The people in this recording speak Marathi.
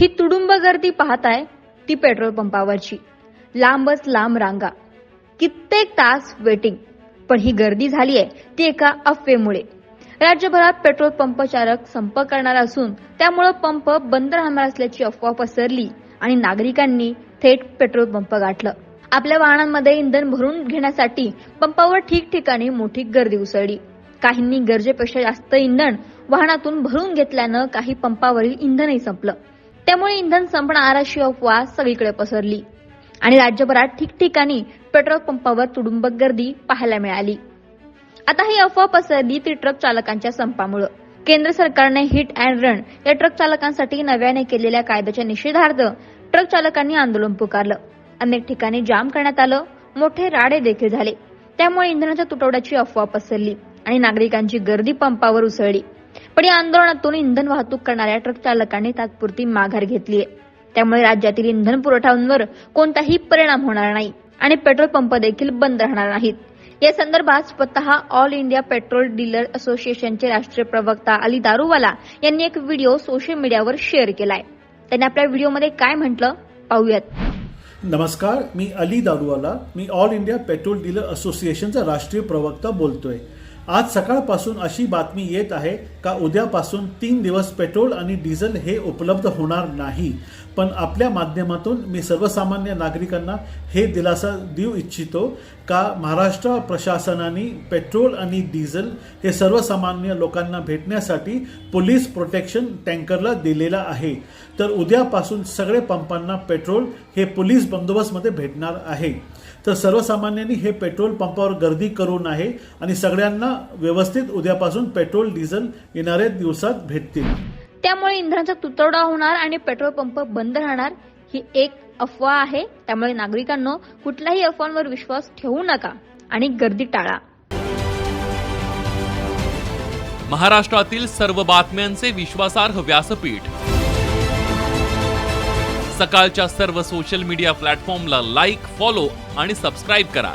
ही तुडुंब गर्दी पाहताय ती पेट्रोल पंपावरची. लांबच लांब रांगा. कित्येक तास वेटिंग पण ही गर्दी झालीय ती एका अफवेमुळे. राज्यभरात पेट्रोल पंप चालक संप करणार असून त्यामुळे पंप बंद राहणार असल्याची अफवा पसरली आणि नागरिकांनी थेट पेट्रोल पंप गाठलं. आपल्या वाहनांमध्ये इंधन भरून घेण्यासाठी पंपावर ठिकठिकाणी मोठी गर्दी उसळली. काहींनी गरजेपेक्षा जास्त इंधन वाहनातून भरून घेतल्यानं काही पंपावरील इंधनही संपलं. त्यामुळे इंधन संपणार अशी अफवा सगळीकडे पसरली. आणि राज्यभरात ठिकठिकाणी पेट्रोल पंपावर तुडुंब गर्दी पाहायला मिळाली. आता ही अफवा पसरली ती ट्रक चालकांच्या संपामुळे. केंद्र सरकारने हिट अँड रन या ट्रक चालकांसाठी नव्याने केलेल्या कायद्याच्या निषेधार्थ ट्रक चालकांनी आंदोलन पुकारलं. अनेक ठिकाणी जाम करण्यात आलं मोठे राडे देखील झाले. त्यामुळे इंधनाच्या तुटवड्याची अफवा पसरली आणि नागरिकांची गर्दी पंपावर उसळली. पण या आंदोलनातून इंधन वाहतूक करणाऱ्या ट्रक चालकांनी तात्पुरती माघार घेतलीय. त्यामुळे राज्यातील इंधन पुरवठ्यावर कोणताही परिणाम होणार नाही आणि पेट्रोल पंप देखील बंद राहणार नाहीत. या संदर्भात स्वतः ऑल इंडिया पेट्रोल डीलर असोसिएशनचे राष्ट्रीय प्रवक्ता अली दारूवाला यांनी एक व्हिडिओ सोशल मीडियावर शेअर केलाय. त्यांनी आपल्या व्हिडिओमध्ये काय म्हटलं पाहूयात. नमस्कार मी अली दारूवाला मी ऑल इंडिया पेट्रोल डीलर असोसिएशनचा राष्ट्रीय प्रवक्ता बोलतोय. आज सकाळपासून अशी बातमी येत आहे का उद्यापासून तीन दिवस पेट्रोल आणि डिझेल हे उपलब्ध होणार नाही. पण आपल्या माध्यमातून मी सर्वसामान्य नागरिकांना हे दिलासा देऊ इच्छितो का महाराष्ट्र प्रशासनाने पेट्रोल आणि डिझेल हे सर्वसामान्य लोकांना भेटण्यासाठी पोलीस प्रोटेक्शन टँकरला दिलेला आहे. तर उद्यापासून सगळे पंपांना पेट्रोल हे पोलीस बंदोबस्तमध्ये भेटणार आहे. तर सर्वसामान्यांनी हे पेट्रोल पंपावर गर्दी करू नये आणि सगळ्यांना व्यवस्थित उद्यापासून पेट्रोल डिझेल येणाऱ्या दिवसात भेटतील. त्यामुळे इंधनाचा तुटवडा होणार आणि पेट्रोल पंप बंद राहणार ही एक अफवा आहे. त्यामुळे नागरिकांनो कुठल्याही अफवांवर विश्वास ठेवू नका आणि गर्दी टाळा. महाराष्ट्रातील सर्व बातम्यांचे विश्वासार्ह व्यासपीठ. सकाळच्या सर्व सोशल मीडिया प्लॅटफॉर्मला लाईक फॉलो आणि सबस्क्राईब करा.